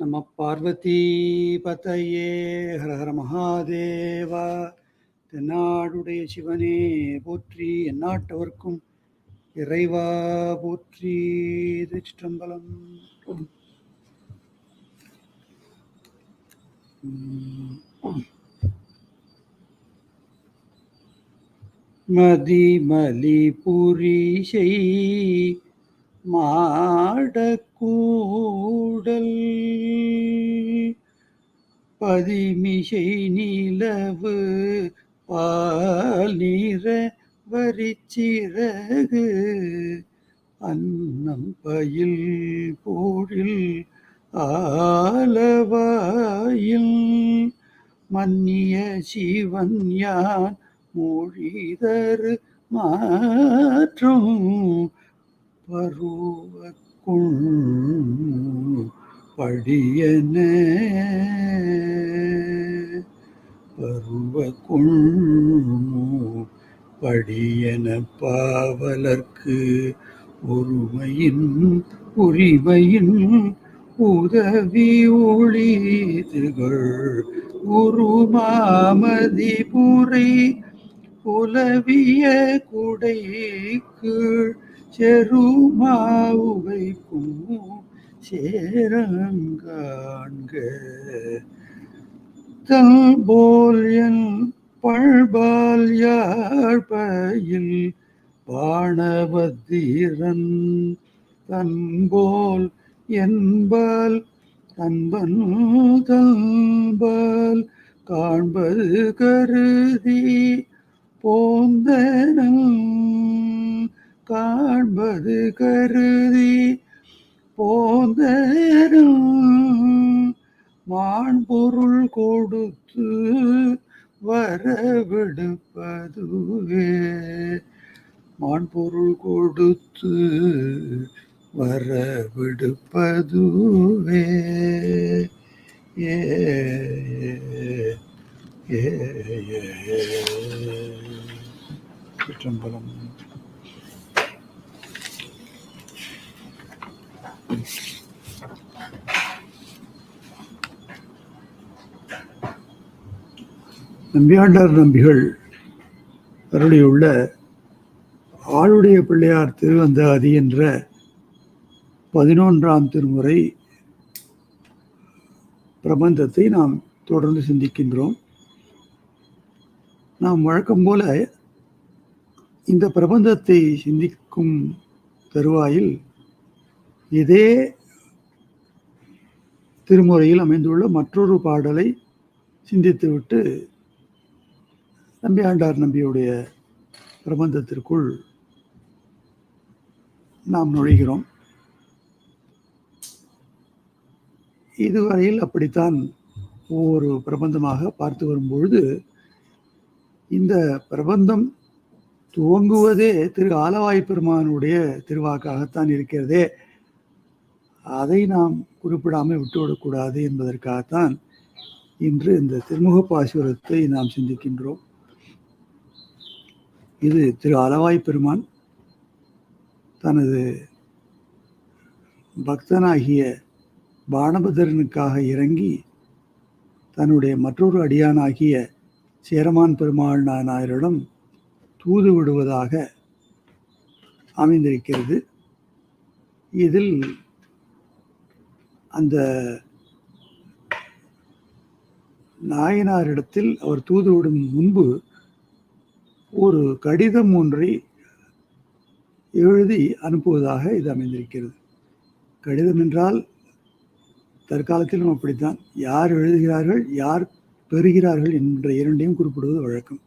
நம பார்வதி பதையே ஹர ஹர மகாதேவா. தென்னாடுடைய சிவனே போற்றி எந்நாட்டவர்க்கும் இறைவா போற்றி திருச்சிற்றம்பலம். மதிமலி புரிசை மாடக்கூடல். பதிமிசை நிலவு பால் நீர வரிச்சிறகு. அன்னம் பயில் போழில் ஆலவாயில். மன்னிய சிவன் யான் மொழிதரு மாற்றும். பருவக்குள் படியன பருவக்குள் படியன பாவலர்க்கு ஒருமையின் உரிமையின் உதவி ஒளிதுகள் குருமாமதி புரை புலவிய குடைக்கு செருமாவுவைக்கும் சேரங்காண்க தல்போல் என் பழ்பால் யாழ்பயில் பாணபத்திரன் தன்போல் என்பால் தன்பன் தன்பால் காண்பது கருதி போந்தனம் காண்பது கருதி மான் பொருள் கொடுத்து வரவிடுப்பதுவே. மான் பொருள் கொடுத்து வரவிடுப்பதுவே. ஏ ஏ ஏ குற்றம்பலம் நம்பியாண்டார் நம்பிகள் அருளியுள்ள ஆளுடைய பிள்ளையார் திருவந்தாதி என்ற பதினொன்றாம் திருமுறை பிரபந்தத்தை நாம் தொடர்ந்து சிந்திக்கின்றோம். நாம் வழக்கம் போல இந்த பிரபந்தத்தை சிந்திக்கும் தருவாயில் இதே திருமுறையில் அமைந்துள்ள மற்றொரு பாடலை சிந்தித்துவிட்டு நம்பி ஆண்டார் நம்பியுடைய பிரபந்தத்திற்குள் நாம் நுழைகிறோம். இதுவரையில் அப்படித்தான் ஒவ்வொரு பிரபந்தமாக பார்த்து வரும்பொழுது இந்த பிரபந்தம் துவங்குவதே திரு ஆலவாய் பெருமானுடைய திருவாக்காகத்தான் இருக்கிறதே. அதை நாம் குறிப்பிடாமல் விட்டுவிடக்கூடாது என்பதற்காகத்தான் இன்று இந்த திருமுக பாசுரத்தை நாம் சிந்திக்கின்றோம். இது திரு அளவாய் பெருமான் தனது பக்தனாகிய பானபதரனுக்காக இறங்கி தன்னுடைய மற்றொரு அடியானாகிய சேரமான் பெருமாள் நாயரிடம் தூது விடுவதாக அமைந்திருக்கிறது. இதில் அந்த நாயனாரிடத்தில் அவர் தூது விடும் முன்பு ஒரு கடிதம் ஒன்றை எழுதி அனுப்புவதாக இது அமைந்திருக்கிறது. கடிதம் என்றால் தற்காலத்திலும் அப்படித்தான். யார் எழுதுகிறார்கள் யார் பெறுகிறார்கள் என்ற இரண்டையும் குறிப்பிடுவது வழக்கம்.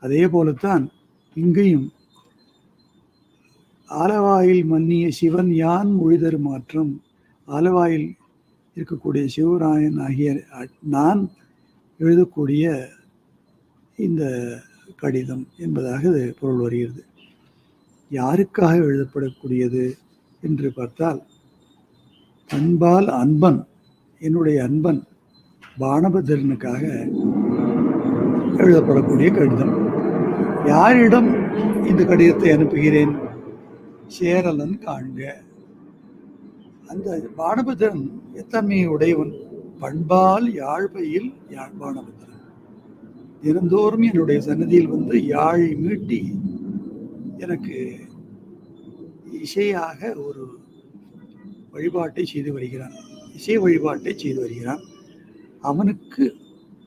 அதே போலத்தான் இங்கேயும் ஆலவாயில் மன்னிய சிவன் யான் மொழிதரு மாற்றம் ஆலவாயில் இருக்கக்கூடிய சிவராயன் ஆகிய நான் எழுதக்கூடிய இந்த கடிதம் என்பதாக இது பொருள் வருகிறது. யாருக்காக எழுதப்படக்கூடியது என்று பார்த்தால் அன்பால் அன்பன் என்னுடைய அன்பன் பானபத்திரனுக்காக எழுதப்படக்கூடிய கடிதம். யாரிடம் இந்த கடிதத்தை அனுப்புகிறேன்? சேரலன் காண்க. அந்த பானபத்திரன் எத்தன்மையை உடையவன் பண்பால் யாழ்பையில் யாழ்ப்பாணபத்திரன் தினந்தோறும் என்னுடைய சன்னதியில் வந்து யாழை மீட்டி. எனக்கு இசையாக ஒரு வழிபாட்டை செய்து வருகிறான். இசை வழிபாட்டை செய்து வருகிறான். அவனுக்கு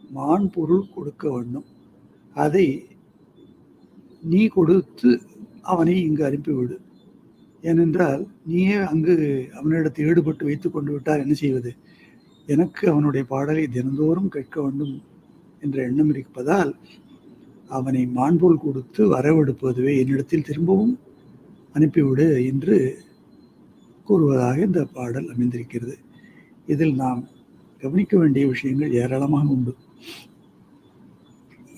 மான் பொருள் கொடுக்க வேண்டும். அதை நீ கொடுத்து அவனை இங்கு அனுப்பிவிடு. ஏனென்றால் நீயே அங்கு அவனிடத்தை ஈடுபட்டு வைத்துக் கொண்டு விட்டால் என்ன செய்வது? எனக்கு அவனுடைய பாடலை தினந்தோறும் கேட்க வேண்டும் என்ற எண்ணம் இருப்பதால் அவனை மாண்போல் கொடுத்து வரவெடுப்பதுவே என்னிடத்தில் திரும்பவும் அனுப்பிவிடு என்று கூறுவதாக இந்த பாடல் அமைந்திருக்கிறது. இதில் நாம் கவனிக்க வேண்டிய விஷயங்கள் ஏராளமாக உண்டு.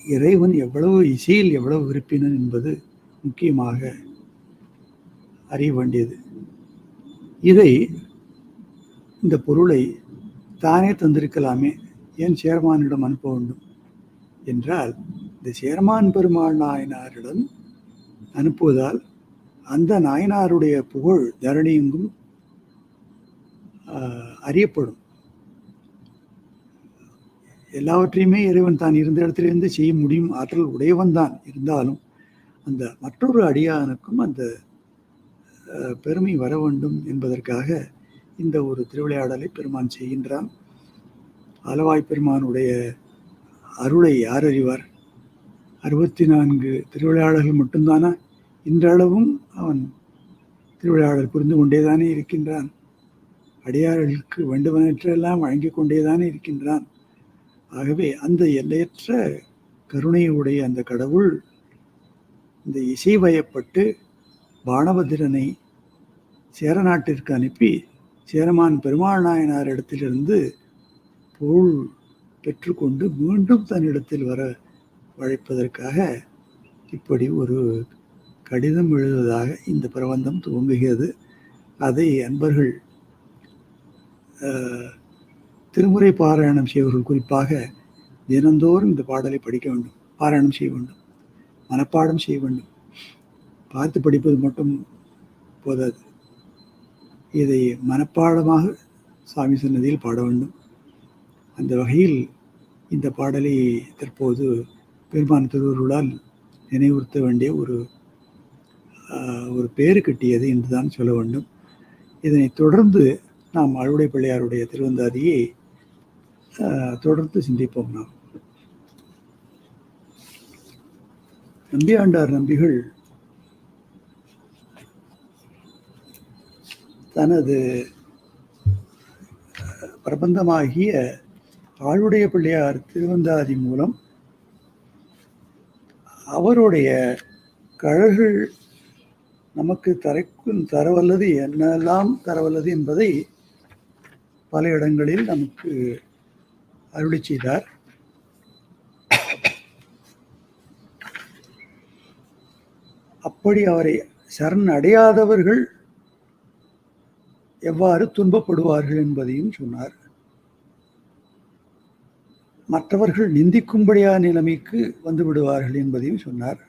இறைவன் எவ்வளவு இசையில் எவ்வளவு விருப்பினன் என்பது முக்கியமாக அறிய வேண்டியது. இதை இந்த பொருளை தானே தந்திருக்கலாமே ஏன் சேர்மானிடம் அனுப்ப வேண்டும்? என்றால் இந்த சேர்மான் பெருமாள் நாயனாரிடம் அனுப்புவதால் அந்த நாயனாருடைய புகழ் தரணி எங்கும் அறியப்படும். எல்லாவற்றையுமே இறைவன் தான் இருந்த இடத்திலிருந்து செய்ய முடியும் ஆற்றல் உடையவன் தான் இருந்தாலும் அந்த மற்றொரு அடியானுக்கும் அந்த பெருமை வர வேண்டும் என்பதற்காக இந்த ஒரு திருவிளையாடலை பெருமான் செய்கின்றான். அளவாய் பெருமானுடைய அருளை யார் அறிவார் அறுபத்தி நான்கு திருவிளையாடல்கள் மட்டும்தானா? இன்றளவும் அவன் திருவிளையாடல் புரிந்து கொண்டேதானே இருக்கின்றான். அடியார்களுக்கு வேண்டுவனற்றெல்லாம் வழங்கி கொண்டேதானே இருக்கின்றான். ஆகவே அந்த எல்லையற்ற கருணையுடைய அந்த கடவுள் இந்த இசை வயப்பட்டு பானபத்திரனை சேரநாட்டிற்கு அனுப்பி சேரமான் பெருமாள் நாயனார் இடத்திலிருந்து பொருள் பெற்றுக்கொண்டு மீண்டும் தன்னிடத்தில் வர வழைப்பதற்காக இப்படி ஒரு கடிதம் எழுதுவதாக இந்த பிரபந்தம் துவங்குகிறது. அதை அன்பர்கள் திருமுறை பாராயணம் செய்வர்கள் குறிப்பாக தினந்தோறும் இந்த பாடலை படிக்க வேண்டும். பாராயணம் செய்ய வேண்டும். மனப்பாடம் செய்ய வேண்டும். பார்த்து படிப்பது மட்டும் போதாது. இதை மனப்பாடமாக சாமி சன்னதியில் பாட வேண்டும். அந்த வகையில் இந்த பாடலை தற்போது பெருமான் திருவருளால் நினைவுறுத்த வேண்டிய ஒரு ஒரு பேரு கட்டியது என்றுதான் சொல்ல வேண்டும். இதனை தொடர்ந்து நாம் அழுடை பிள்ளையாருடைய திருவந்தாதியை தொடர்ந்து சிந்திப்போம் நாம். நம்பியாண்டார் நம்பிகள் தனது பிரபந்தமாகிய ஆளுடைய பிள்ளையார் திருவந்தாதி மூலம் அவருடைய கழல்கள் நமக்கு தரைக்கும் தரவல்லது என்னெல்லாம் தரவல்லது என்பதை பல இடங்களில் நமக்கு அருளி செய்தார். அப்படி அவரை சரண் அடையாதவர்கள் எவ்வாறு துன்பப்படுவார்கள் என்பதையும் சொன்னார். மற்றவர்கள் நிந்திக்கும்படியான நிலைமைக்கு வந்து விடுவார்கள் என்பதையும் சொன்னார்.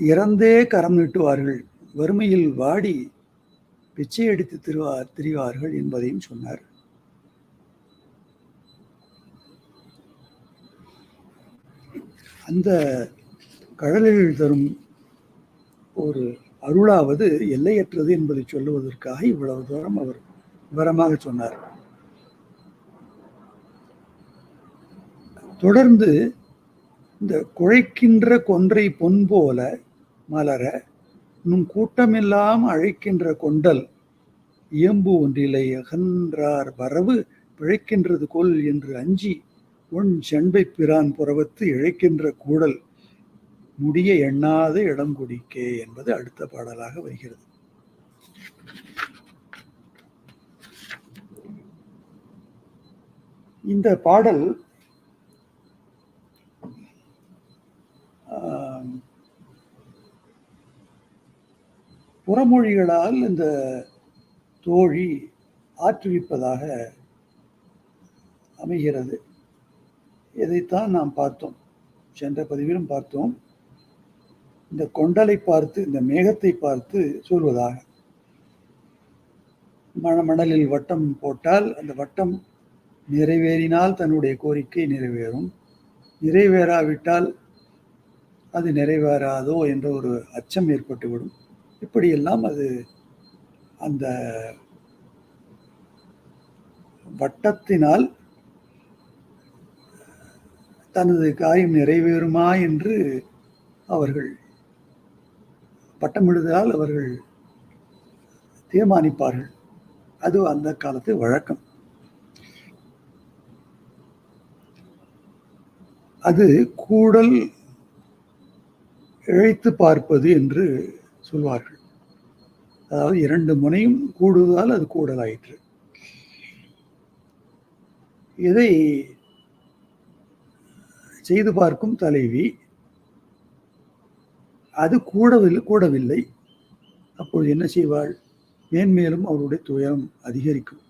இறந்தே கரம் நீட்டுவார்கள் வறுமையில் வாடி பிச்சை அடித்து திருவார் திரிவார்கள் என்பதையும் சொன்னார். அந்த கடலில் தரும் ஒரு அருளாவது எல்லையற்றது என்பதை சொல்லுவதற்காக இவ்வளவு தூரம் அவர் விவரமாக சொன்னார். தொடர்ந்து இந்த குழைக்கின்ற கொன்றை பொன் போல மலர நும் கூட்டமெல்லாம் அழைக்கின்ற கொண்டல் இயம்பு ஒன்றிலை அகன்றார் வரவு பிழைக்கின்றது கொல் என்று அஞ்சி உன் செண்பை பிரான் புறவத்து இழைக்கின்ற கூடல். முடிய எண்ணாத இடம் குடிக்கே என்பது அடுத்த பாடலாக வருகிறது. இந்த பாடல் புறமொழிகளால் இந்த தோழி ஆற்றுவிப்பதாக அமைகிறது. இதைத்தான் நாம் பார்த்தோம். சென்ற பதிவிலும் பார்த்தோம். இந்த கொண்டலை பார்த்து இந்த மேகத்தை பார்த்து சொல்வதாக. மண மணலில் வட்டம் போட்டால் அந்த வட்டம் நிறைவேறினால் தன்னுடைய கோரிக்கை நிறைவேறும். நிறைவேறாவிட்டால் அது நிறைவேறாதோ என்ற ஒரு அச்சம் ஏற்பட்டுவிடும். இப்படியெல்லாம் அது அந்த வட்டத்தினால் தனது காரியம் நிறைவேறுமா என்று அவர்கள் பட்டமிடுதலால் அவர்கள் தீர்மானிப்பார்கள். அது அந்த காலத்து வழக்கம். அது கூடல் இழைத்து பார்ப்பது என்று சொல்வார்கள். அதாவது இரண்டு முனையும் கூடுவதால் அது கூடலாயிற்று. இதை செய்து பார்க்கும் தலைவி அது கூடவில்லை கூடவில்லை. அப்பொழுது என்ன செய்வாள்? மேன்மேலும் அவருடைய துயரம் அதிகரிக்கும்.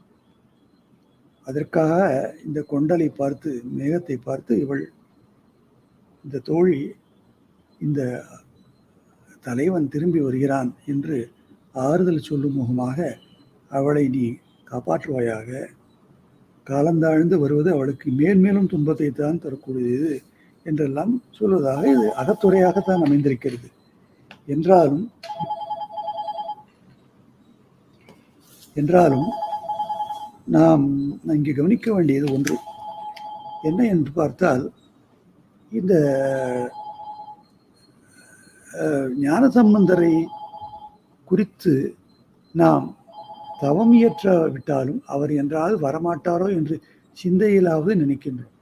அதற்காக இந்த கொண்டலை பார்த்து மேகத்தை பார்த்து இவள் இந்த தோழி இந்த தலைவன் திரும்பி வருகிறான் என்று ஆறுதல் சொல்லும் முகமாக அவளை நீ காப்பாற்றுவாயாக. காலந்தாழ்ந்து வருவது அவளுக்கு மேன்மேலும் துன்பத்தை தான் தரக்கூடியது என்றெல்லாம் சொல்வதாக இது அகத்துறையாகத்தான் அமைந்திருக்கிறது. என்றாலும் என்றாலும் நாம் இங்கே கவனிக்க வேண்டியது ஒன்று. என்ன என்று பார்த்தால் இந்த ஞான சம்பந்தரை குறித்து நாம் தவம் இயற்ற விட்டாலும் அவர் என்றால் வரமாட்டாரோ என்று சிந்தையிலாவது நினைக்கின்றோம்.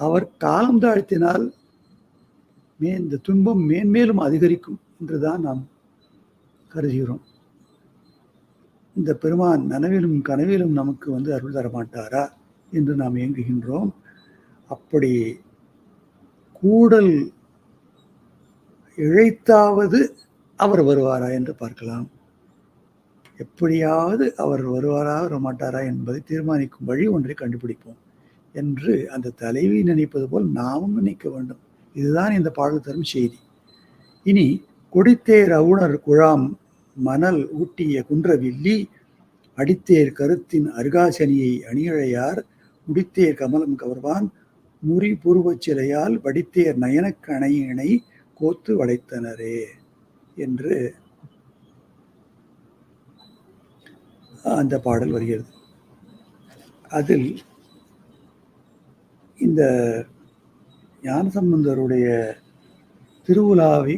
அவர் காலம் தாழ்த்தினால் மே இந்த துன்பம் மேன்மேலும் அதிகரிக்கும் என்றுதான் நாம் கருதுகிறோம். இந்த பெருமான் நனவிலும் கனவிலும் நமக்கு வந்து அருள் தரமாட்டாரா என்று நாம் இயங்குகின்றோம் அப்படி கூடல் இழைத்தாவது அவர் வருவாரா என்று பார்க்கலாம். எப்படியாவது அவர் வருவாரா வரமாட்டாரா என்பதை தீர்மானிக்கும் வழி ஒன்றை கண்டுபிடிப்போம் என்று அந்த தலைவி நினைப்பது போல் நாமும் நினைக்க வேண்டும். இதுதான் இந்த பாடல் தரும் செய்தி. இனி கொடித்தேர் அவுணர் குழாம் மணல் ஊட்டிய குன்றவில்லி அடித்தேர் கருத்தின் அருகாசனியை அணியழையார் முடித்தேர் கமலம் கவர்வான் முறி புருவச் சிலையால் வடித்தேர் நயனக்கணையினை கோத்து வளைத்தனரே என்று அந்த பாடல் வருகிறது. அதில் இந்த ஞானசம்பந்தருடைய திருவிழாவை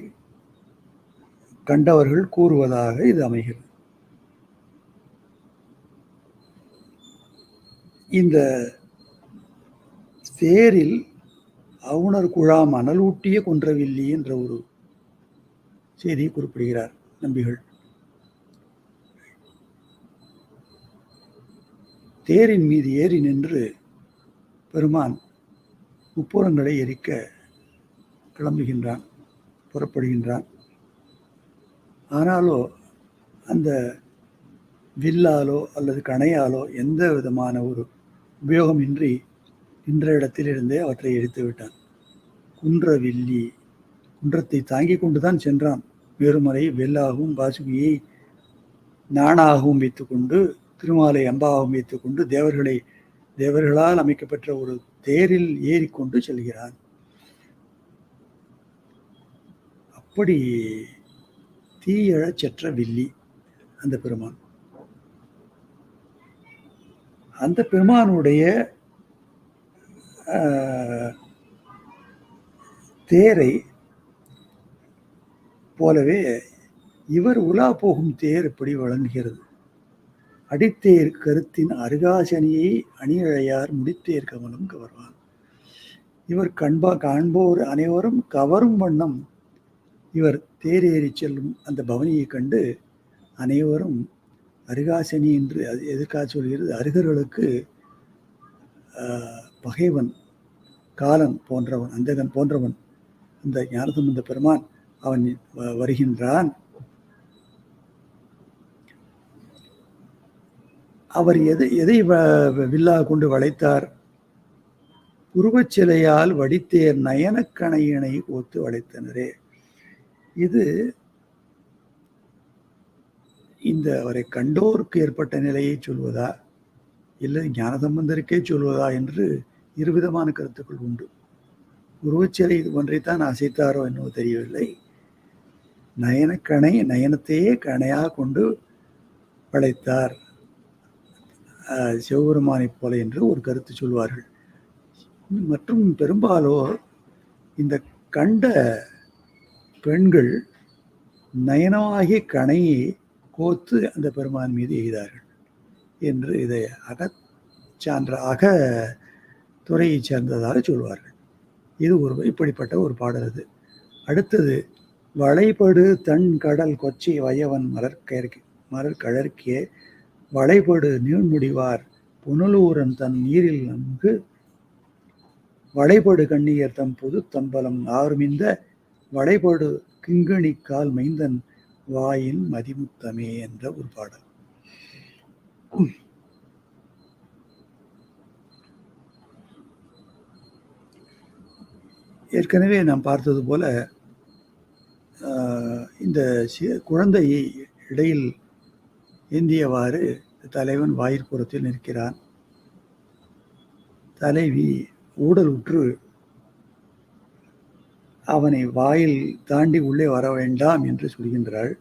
கண்டவர்கள் கூறுவதாக இது அமைகிறது. இந்த தேரில் அவுணர் குழாம் அனலூட்டிய குன்றவில்லி என்ற ஒரு செய்தியை குறிப்பிடுகிறார் நம்பிகள். தேரின் மீது ஏறி நின்று பெருமான் முப்புறங்களை எரிக்க கிளம்புகின்றான் புறப்படுகின்றான். ஆனாலோ அந்த வில்லாலோ அல்லது கணையாலோ எந்த விதமான ஒரு உபயோகமின்றி நின்ற இடத்திலிருந்தே அவற்றை எடுத்து விட்டான். குன்ற வில்லி குன்றத்தை தாங்கி கொண்டுதான் சென்றான். வேறுமலை வெல்லாகவும் வாசுகியை நாணாகவும் வைத்துக்கொண்டு திருமாலை அம்பாகவும் வைத்துக்கொண்டு தேவர்களை தேவர்களால் அமைக்கப்பட்ட ஒரு தேரில் ஏறிக்கொண்டு செல்கிறான். அப்படி தீயழச் செற்ற வில்லி அந்த பெருமான். அந்த பெருமானுடைய தேரை போலவே இவர் உலா போகும் தேர் எப்படி வழங்குகிறது. அடித்தேர் கருத்தின் அருகாசனியை அணியழையார் முடித்தேர் கவனம் கவர்வான். இவர் கண்பா காண்போர் அனைவரும் கவரும் வண்ணம். இவர் தேரேறி செல்லும் அந்த பவனியை கண்டு அனைவரும் அருகாசனி என்று அது எதிர்காக சொல்கிறது? அருகர்களுக்கு பகைவன் காலன் போன்றவன் அந்தகன் போன்றவன் அந்த ஞானசம்பந்த பெருமான் அவன் வருகின்றான். அவர் எதை எதை வில்லா கொண்டு வளைத்தார்? உருவச்சிலையால் வடித்தேர் நயனக்கணையினை ஒத்து வளைத்தனரே. இது இந்த அவரை கண்டோருக்கு ஏற்பட்ட நிலையை சொல்வதா? இல்லை ஞானசம்பந்தருக்கே சொல்வதா என்று இருவிதமான கருத்துக்கள் உண்டு. உருவச்சிலை இது ஒன்றைத்தான் அசைத்தாரோ என்னவோ தெரியவில்லை. நயனக்கணை நயனத்தையே கணையாக கொண்டு வளைத்தார். சிவபெருமானைப் போல என்று ஒரு கருத்து சொல்வார்கள். மற்றும் பெரும்பாலோர் இந்த கண்ட பெண்கள் நயனமாகிய கணையை கோத்து அந்த பெருமான் மீது எய்தார்கள் என்று இதை அகச் சான்ற அக துறையைச் சேர்ந்ததாக சொல்வார்கள். இது ஒரு இப்படிப்பட்ட ஒரு பாடல் அது. அடுத்தது வளைபடு தன் கடல் கொச்சி வயவன் மலர்கயற்கே மலர்கழற்கே வளைபடு நீழ்முடிவார் புனலூரன் தன் நீரில் நன்கு வளைபடு கண்ணியர் தம் புது தம்பலம் ஆர்மிந்த வளைபடு கிங்கணிக்கால் மைந்தன் வாயின் மதிமுத்தமே என்ற ஒரு பாடல். ஏற்கனவே நாம் பார்த்தது போல ஆஹ், இந்த சி- குழந்தையை இடையில் ஏந்தியவாறு தலைவன் வாயிற்புறத்தில் நிற்கிறான். தலைவி ஊடலுற்று அவனை வாயில் தாண்டி உள்ளே வர வேண்டாம் என்று சொல்கின்றாள்.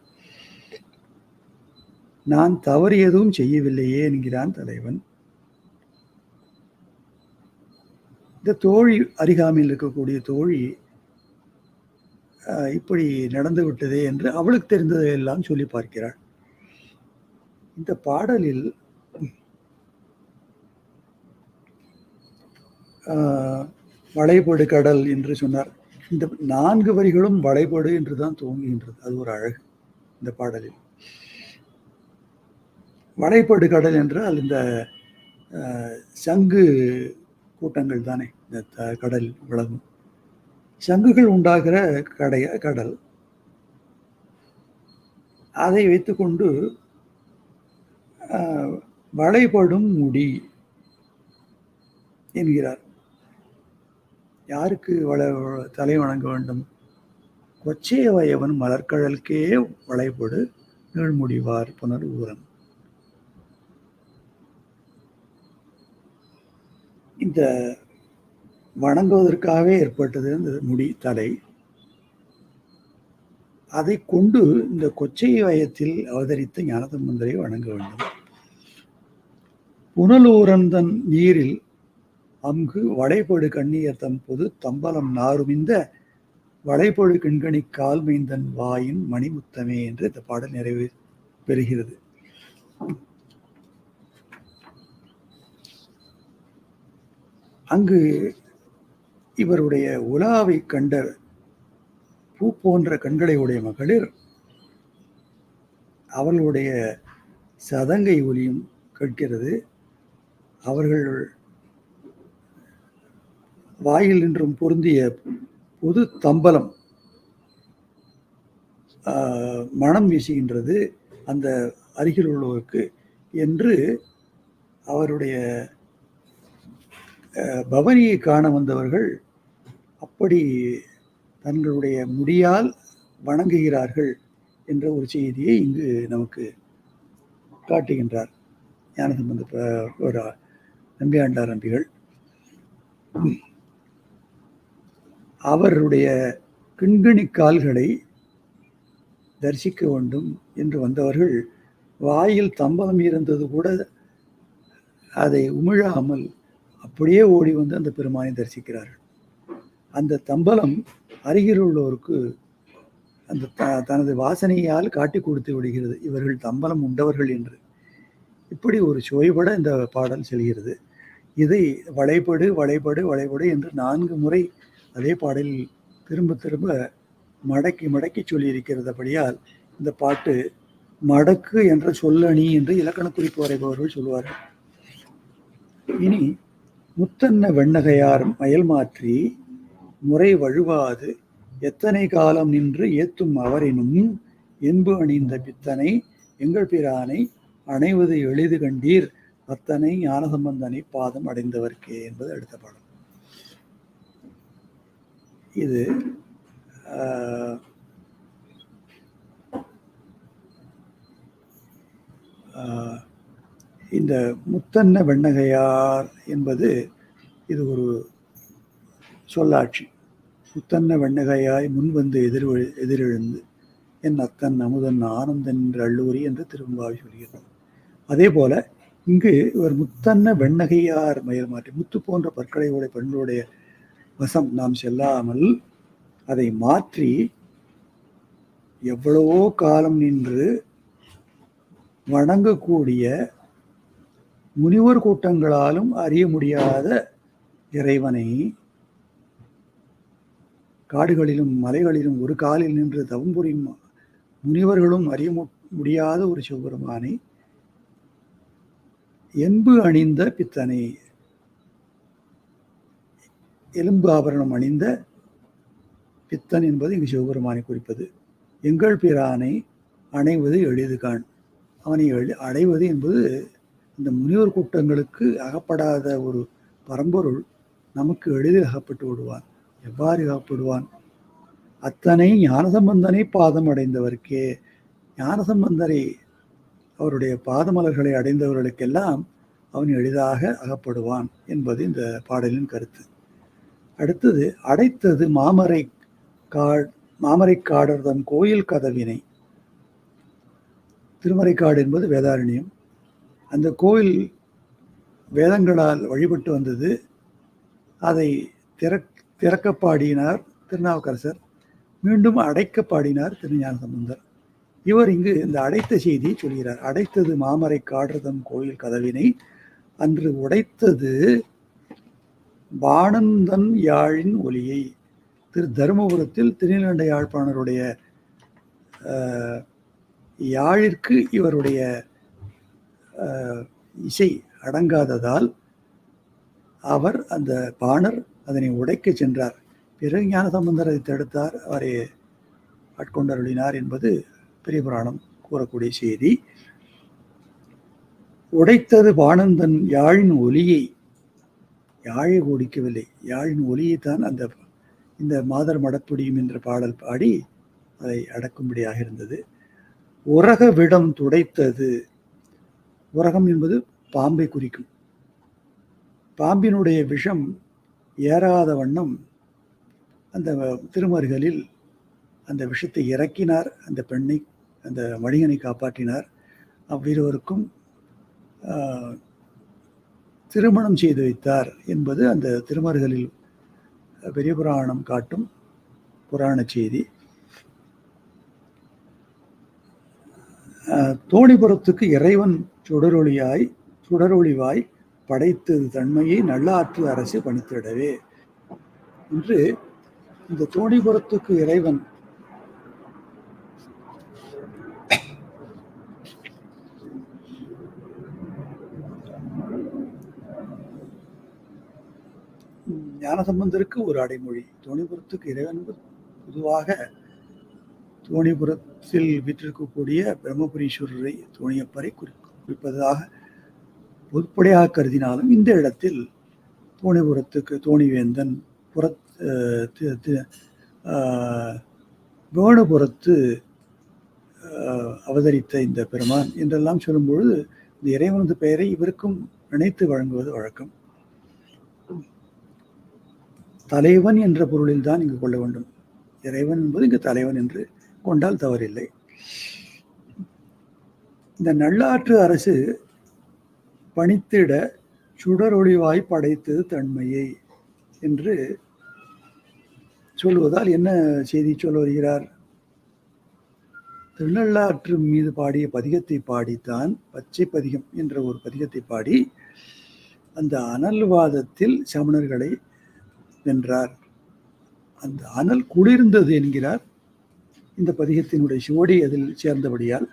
நான் தவறு எதுவும் செய்யவில்லையே என்கிறான் தலைவன். இந்த தோழி அருகாமையில் இருக்கக்கூடிய தோழி இப்படி நடந்து விட்டதே என்று அவளுக்கு தெரிந்ததையெல்லாம் சொல்லி பார்க்கிறாள். இந்த பாடலில் ஆஹ், வளைபடு கடல் என்று சொன்னார். இந்த நான்கு வரிகளும் வளைபடு என்று தான் துவங்குகின்றது அது ஒரு அழகு இந்த பாடலில். வளைபடு கடல் என்றால் இந்த சங்கு கூட்டங்கள் தானே இந்த கடல் விளங்கும் சங்குகள் உண்டாகிற கடைய கடல். அதை வைத்துக்கொண்டு வளைபடும் முடி என்கிறார். யாருக்கு வள தலை வணங்க வேண்டும்? கொச்சைய வயவன் மலர்கழலுக்கே வளைபடு நீழ்முடிவார் புனர் ஊரன் இந்த வணங்குவதற்காகவே ஏற்பட்டது இந்த முடி தலை. அதை கொண்டு இந்த கொச்சை வயத்தில் அவதரித்த ஞானதம்பந்தரை வணங்க வேண்டும். புனலூரந்தன் நீரில் அங்கு வளைபடு கண்ணியர் தம் பொது தம்பலம் நாருமிந்த வளைபடு கண்கணி கால்மைந்தன் வாயின் மணிமுத்தமே என்று இந்த பாடல் நிறைவு பெறுகிறது. அங்கு இவருடைய உலாவை கண்ட பூ போன்ற கண்களை உடைய மகளிர் அவர்களுடைய சதங்கை ஒலியும் கேட்கிறது. அவர்கள் வாயில் நின்றும் பொருந்திய பொது தம்பலம் மனம் வீசுகின்றது அந்த அருகில் உள்ளவருக்கு என்று அவருடைய பவனியை காண வந்தவர்கள் அப்படி தங்களுடைய முடியால் வணங்குகிறார்கள் என்ற ஒரு செய்தியை இங்கு நமக்கு காட்டுகின்றார். ஞானசம்பந்த ஒரு நம்பியாண்டார் நம்பிகள் அவருடைய கிண்கிணி கால்களை தரிசிக்க வேண்டும் என்று வந்தவர்கள் வாயில் தம்பலம் இருந்தது கூட அதை உமிழாமல் அப்படியே ஓடி வந்து அந்த பெருமானை தரிசிக்கிறார்கள். அந்த தம்பலம் அருகில் உள்ளோருக்கு அந்த த தனது வாசனையால் காட்டி கொடுத்து விடுகிறது. இவர்கள் தம்பலம் உண்டவர்கள் என்று. இப்படி ஒரு சுவைபட இந்த பாடல் செல்கிறது. இதை வளைபடு வளைபடு வளைபடு என்று நான்கு முறை அதே பாடலில் திரும்ப திரும்ப மடக்கி மடக்கி சொல்லியிருக்கிறதபடியால் இந்த பாட்டு மடக்கு என்ற சொல்லணி என்று இலக்கண குறிப்பு வரைபவர்கள் சொல்வார்கள் இனி முத்தன்ன வெண்ணகையார் மயல் மாற்றி முறை வழுவாது எத்தனை காலம் நின்று ஏத்தும் அவரினும் என்பு அணிந்த பித்தனை எங்கள் பிரானை அணைவது எளிது கண்டீர் அத்தனை ஞானசம்பந்தனை பாதம் அடைந்தவர்க்கே என்பது அடுத்த பாடம். இது ஆஹ், இந்த முத்தன்ன வெண்ணகையார் என்பது இது ஒரு சொல்லாட்சி. முத்தன்ன வெண்ணகையாய் முன்வந்து எதிர் எதிரெழுந்து என் அத்தன் அமுதன் ஆனந்தன் என்று அள்ளூரி என்று திரும்பாவை சொல்கிறது அதே போல இங்கு இவர் முத்தன்ன வெண்ணகையார் மயமாற்றி மாற்றி முத்து போன்ற பற்களையுடைய பெண்களுடைய வசம் நாம் செல்லாமல் அதை மாற்றி எவ்வளவோ காலம் நின்று வணங்கக்கூடிய முனிவர் கூட்டங்களாலும் அறிய முடியாத இறைவனை காடுகளிலும் மலைகளிலும் ஒரு காலில் நின்று தவம் புரியும் முனிவர்களும் அறிய முடியாத ஒரு சிவபெருமானை என்பு அணிந்த பித்தனை. எலும்பு ஆபரணம் அணிந்த பித்தன் என்பது இங்கு சிவபெருமானை குறிப்பது. எங்கள் பிரானை அணைவது எளிது காண். அவனை அடைவது என்பது இந்த முனிவர் கூட்டங்களுக்கு அகப்படாத ஒரு பரம்பொருள். நமக்கு எளிதில் அகப்பட்டு விடுவான். எவ்வாறு அகப்படுவான்? அத்தனை ஞானசம்பந்தனை பாதம் அடைந்தவர்க்கே. ஞானசம்பந்தரை அவருடைய பாதமலர்களை அடைந்தவர்களுக்கெல்லாம் அவன் எளிதாக அகப்படுவான் என்பது இந்த பாடலின் கருத்து. அடுத்தது அடைத்தது மாமரை காட் மாமரை தம் கோயில் கதவினை. திருமறைக்காடு என்பது வேதாரண்யம். அந்த கோயில் வேதங்களால் வழிபட்டு வந்தது. அதை திறக் திறக்க பாடினார் திருநாவுக்கரசர். மீண்டும் அடைக்க பாடினார் திருஞான சம்பந்தர். இவர் இங்கு இந்த அடைத்த செய்தியை சொல்கிறார். அடைத்தது மாமரை காடுறதம் கோயில் கதவினை அன்று உடைத்தது பானந்தன் யாழின் ஒலியை. திரு தருமபுரத்தில் திருநீலண்டை யாழ்ப்பாணருடைய யாழிற்கு இவருடைய இசை அடங்காததால் அவர் அந்த பாணர் அதனை உடைக்க சென்றார். பிறகு ஞான சம்பந்தர் அதை தடுத்தார். அவரை ஆட்கொண்டருளினார் என்பது பெரிய புராணம் கூறக்கூடிய செய்தி. உடைத்தது பானந்தன் யாழின் ஒலியை யாழை ஒடிக்கவில்லை யாழின் ஒலியைத்தான் அந்த இந்த மாதர் மடப்புடியும் என்ற பாடல் பாடி அதை அடக்கும்படியாக இருந்தது. உரக விடம் துடைத்தது. உரகம் என்பது பாம்பை குறிக்கும். பாம்பினுடைய விஷம் ஏறாத வண்ணம் அந்த திருமருகளில் அந்த விஷத்தை இறக்கினார் அந்த பெண்ணை அந்த வணிகனை காப்பாற்றினார். அவ்விருவருக்கும் திருமணம் செய்து வைத்தார் என்பது அந்த திருமருகளில் பெரிய புராணம் காட்டும் புராண செய்தி. தோணிபுரத்துக்கு இறைவன் சுடரொளியாய் சுடரொளிவாய் படைத்தது தன்மையை நல்லாற்று அரசு பணித்திடவே. என்று இந்த தோணிபுரத்துக்கு இறைவன் ஞானசம்பந்தருக்கு ஒரு அடைமொழி. தோணிபுரத்துக்கு இறைவன் பொதுவாக தோணிபுரத்தில் வீற்றிருக்கக்கூடிய பிரம்மபுரீஸ்வரரை தோணியப்பரை குறி குறிப்பதாக பொதுப்படையாக கருதினாலும் இந்த இடத்தில் தோணிபுரத்துக்கு தோணிவேந்தன் புற வேணுபுரத்து அவதரித்த இந்த பெருமான் என்றெல்லாம் சொல்லும்பொழுது இந்த இறைவனது பெயரை இவருக்கும் நினைத்து வழங்குவது வழக்கம். தலைவன் என்ற பொருளில் தான் இங்கு கொள்ள வேண்டும். இறைவன் என்பது இங்கு தலைவன் என்று கொண்டால் தவறில்லை. இந்த நல்லாற்று அரசு பணித்திட சுடரொளிவாய் படைத்தது தன்மையை என்று சொல்வதால் என்ன செய்தி சொல்ல வருகிறார்? திருநள்ளாற்று மீது பாடிய பதிகத்தை பாடித்தான் பச்சை பதிகம் என்ற ஒரு பதிகத்தை பாடி அந்த அனல்வாதத்தில் சமணர்களை வென்றார் அந்த அனல் குளிர்ந்தது என்கிறார். இந்த பதிகத்தினுடைய சுவடி அதில் சேர்ந்தபடியால்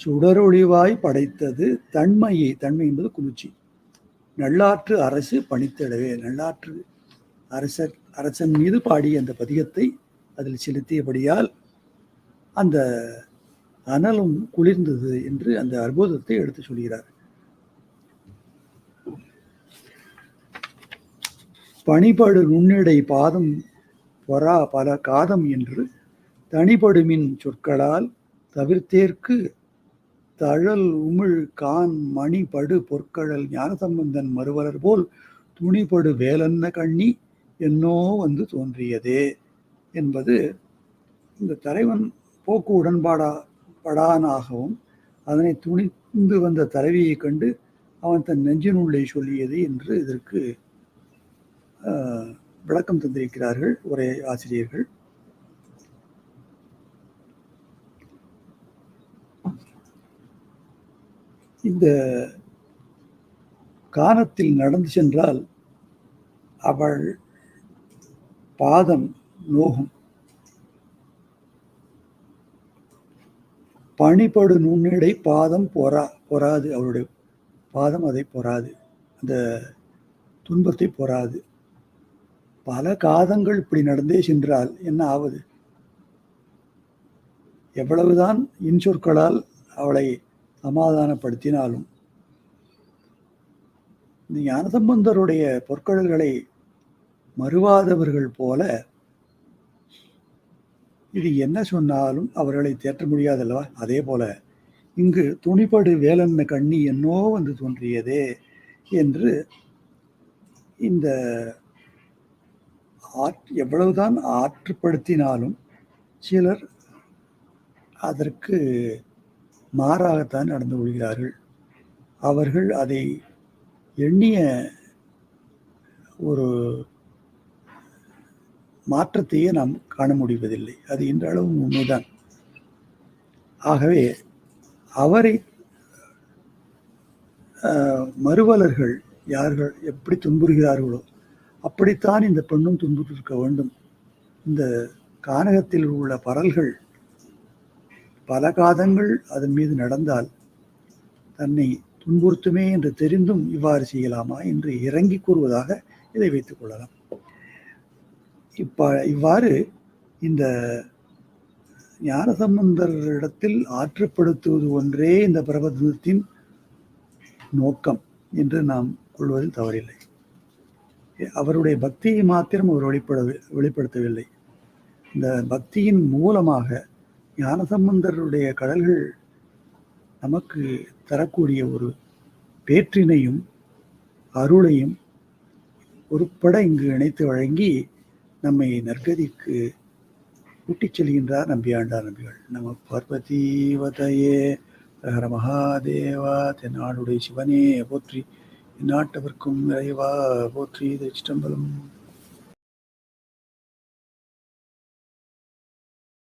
சுடரொழிவாய் படைத்தது தன்மையை தன்மை என்பது குளிர்ச்சி. நல்லாற்று அரசு பணித்திடவே நல்லாற்று அரசர் அரசன் மீது பாடிய அந்த பதிகத்தை அதில் செலுத்தியபடியால் அந்த அனலும் குளிர்ந்தது என்று அந்த அற்புதத்தை எடுத்து சொல்கிறார். பணிபடு நுண்ணிடை பாதம் பொறா பல காதம் என்று தனிபடுமின் சொற்களால் தவிர்த்தேற்கு தழல் உமிழ் கான் மணிபடு பொற்கழல் ஞானசம்பந்தன் மறுவலர் போல் துணிபடு வேலன்ன கண்ணி என்னோ வந்து தோன்றியதே என்பது இந்த தலைவன் போக்கு உடன்பாடா படானாகவும் அதனை துணிந்து வந்த தலைவியை கண்டு அவன் தன் நெஞ்சினுள்ளே சொல்லியது என்று இதற்கு விளக்கம் தந்திருக்கிறார்கள் உரை ஆசிரியர்கள். இந்த கானத்தில் நடந்து சென்றால் அவள் பாதம் நோகும். பணிபடு நுண்ணடை பாதம் பொறா பொறாது. அவளுடைய பாதம் அதை பொறாது. அந்த துன்பத்தை பொறாது. பல காதங்கள் இப்படி நடந்தே சென்றால் என்ன ஆவது? எவ்வளவுதான் இன்சொற்களால் அவளை சமாதானப்படுத்தினாலும் இந்த ஞானசம்பந்தருடைய பொற்கழல்களை மறுவாதவர்கள் போல இது என்ன சொன்னாலும் அவர்களை தேற்ற முடியாதல்லவா? அதே போல இங்கு துணிப்படு வேலன்ன கண்ணி என்னோ வந்து தோன்றியதே என்று இந்த ஆற் எவ்வளவுதான் ஆற்றுப்படுத்தினாலும் சிலர் அதற்கு மாறாகத்தான் நடந்து கொள்கிறார்கள். அவர்கள் அதை எண்ணிய ஒரு மாற்றத்தையே நாம் காண முடிவதில்லை. அது இன்றளவும் உண்மைதான். ஆகவே அவரை மறுவலர்கள் யார்கள் எப்படி துன்புறுகிறார்களோ அப்படித்தான் இந்த பெண்ணும் துன்புற்றிருக்க வேண்டும். இந்த கானகத்தில் உள்ள பரல்கள் பல காதங்கள் அதன் மீது நடந்தால் தன்னை துன்புறுத்துமே என்று தெரிந்தும் இவ்வாறு செய்யலாமா என்று இறங்கி கூறுவதாக இதை வைத்துக் கொள்ளலாம். இப்ப இவ்வாறு இந்த ஞானசம்பந்தரிடத்தில் ஆற்றுப்படுத்துவது ஒன்றே இந்த பிரபந்தத்தின் நோக்கம் என்று நாம் கொள்வதில் தவறில்லை. அவருடைய பக்தியை மாத்திரம் அவர் வெளிப்பட வெளிப்படுத்தவில்லை. இந்த பக்தியின் மூலமாக ஞானசம்பந்தருடைய கடல்கள் நமக்கு தரக்கூடிய ஒரு பேற்றினையும் அருளையும் உருப்பட இங்கு இணைத்து வழங்கி நம்மை நற்கதிக்கு கூட்டிச் செல்கின்றார் நம்பியாண்டார் நம்பிகள் நம பார்வதீவதையே ஹர மகாதேவா தென்னாளுடைய சிவனே போற்றி நாட்டவர்க்கும் இறைவா போற்றி திருச்சிட்டம்பலம்